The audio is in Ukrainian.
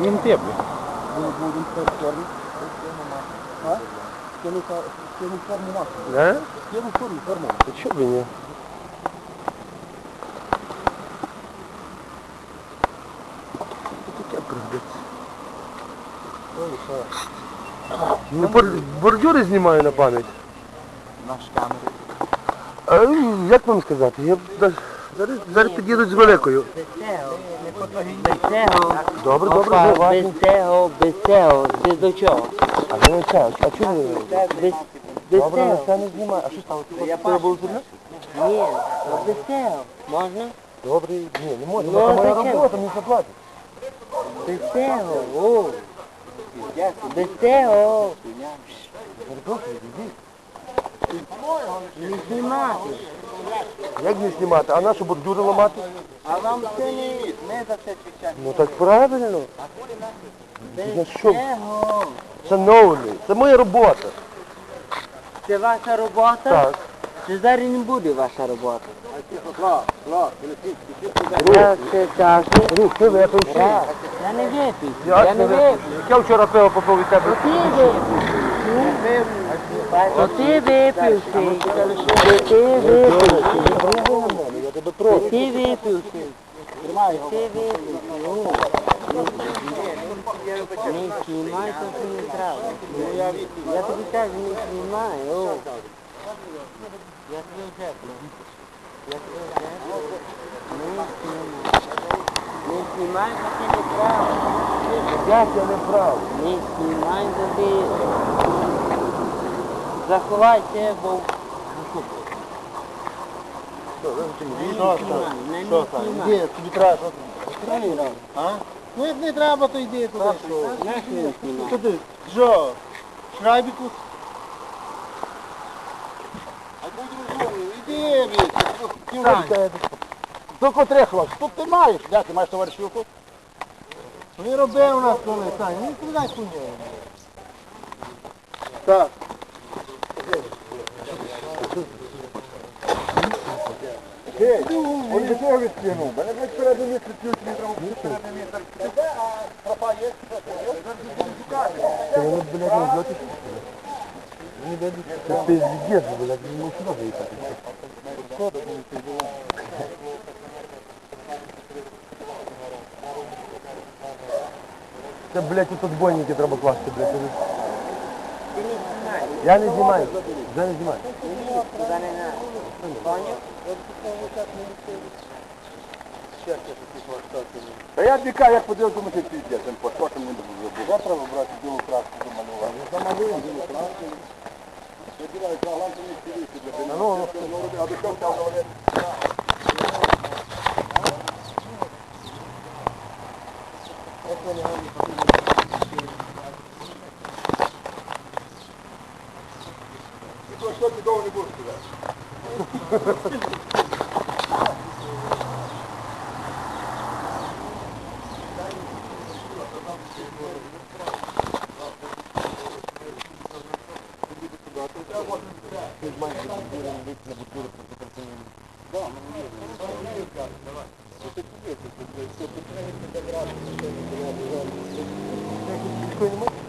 Він теплий. Будемо форму. А? Скинув форму? Скинув форму, форму. Та чого б і ні? Таке пригодиться? Ну, бор- бордюри знімаю на пам'ять. Наш камери. А, як вам сказати? Я б да- зараз, зараз під'їдуть з великою. Без цього. Без цього. Добре, добре, Опа, без цього, без цього. Ти до чого? А ви оце, а чого ви? Без, без Добре, цього. це не знімаю. А що стало? Це було земля? Ні, ну, без цього. Можна? Добре, ні, не можна. Ну, Це моя зачем? робота, мені заплатять. Без цього. О. Без цього. Перепрошую, йдіть. Не знімати. Як не знімати? А нашу бордюри ламати? А вам це не... Ми за це відповідаємо. Ну так правильно. Без За що? цього. Шановний, це моя робота. Це ваша робота? Так. Це зараз не буде ваша робота. Я кажу. Рух, ти випив. Я не випив. Я не випив. Я вчора пиво попив від тебе. Ти випив. То ти випив. То ти випив. Я тебе То прошу. ти випив. Тримай То ти випив. Не знімай, то це не треба. Я тобі кажу, не знімай. О. Я тобі вже кажу. Я тобі вже кажу. Не знімай. Не знімай, то це не треба. Як я не прав? Не знімай, бо ти заховайся, бо Що? Що Що там? знімай. Іди, тобі треба, що? А? Ну як не треба, то йди туди. що? Туди. Що? Шрайбіку? А будь розумний, іди, Вітя. До котрих хлопців? Тут ти маєш. Де ти маєш товаришівку? Не роби у нас коли, Саня, не кидай хуйню. Так. Гей, он до чого відкинув? Мене блядь, всередині ключ не треба всередині. Тебе, а тропа є? Це вони, блядь, не злоті? Вони, блядь, це пиздец, блядь, не сюди виїхати. Це, блядь, тут отбойники треба класти, блядь. Ти не знімай. Я не знімаю. Я не знімаю. Туди не надо. Поняв? Та я діка, як подивився, тому що піздець, він пошкотом не буду. Вже треба брати білу краску замалювати. Замалюємо білу краску. Я ділаю, що лампу не співіться для тебе. Ну, а до чого там говорять? Ти довго не будеш туди. Давай. Bitcoin'i